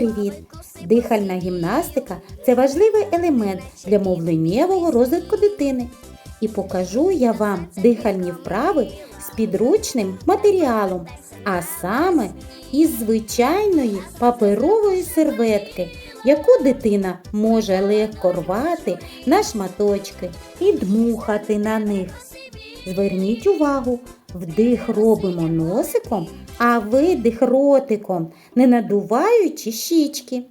привіт! Дихальна гімнастика це важливий елемент для мовленнєвого розвитку дитини. І покажу я вам дихальні вправи з підручним матеріалом, а саме із звичайної паперової серветки, яку дитина може легко рвати на шматочки і дмухати на них. Зверніть увагу, вдих робимо носиком, а видих ротиком, не надуваючи щічки.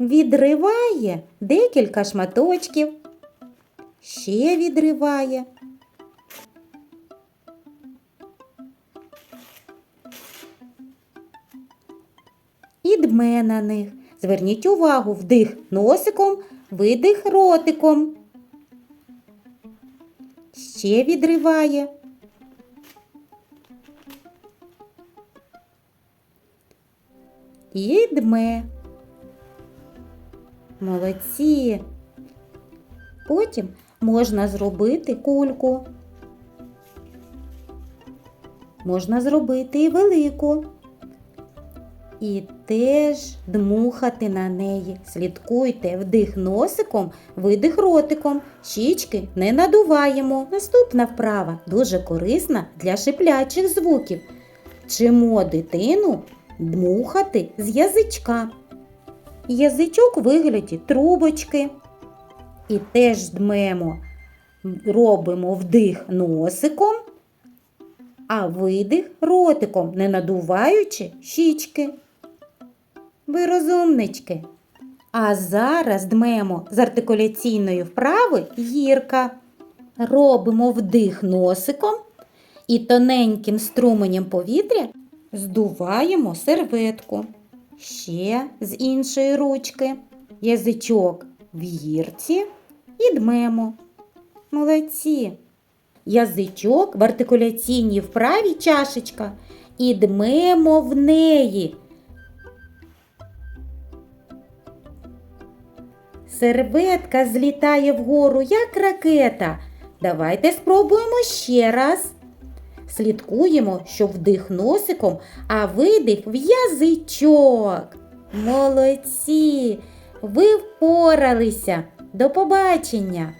Відриває декілька шматочків. Ще відриває. І дме на них. Зверніть увагу, вдих носиком, видих ротиком. Ще відриває. І дме. Молодці. Потім можна зробити кульку. Можна зробити і велику. І теж дмухати на неї. Слідкуйте вдих носиком, видих ротиком. Щічки не надуваємо. Наступна вправа дуже корисна для шиплячих звуків. Вчимо дитину дмухати з язичка. Язичок вигляді трубочки. І теж дмемо, робимо вдих носиком, а видих ротиком, не надуваючи щічки. Ви розумнички. А зараз дмемо з артикуляційної вправи гірка. Робимо вдих носиком і тоненьким струменем повітря здуваємо серветку. Ще з іншої ручки. Язичок в гірці і дмемо. Молодці. Язичок в артикуляційній вправі чашечка і дмемо в неї. Серветка злітає вгору, як ракета. Давайте спробуємо ще раз. Слідкуємо, щоб вдих носиком, а видих в язичок. Молодці! Ви впоралися. До побачення!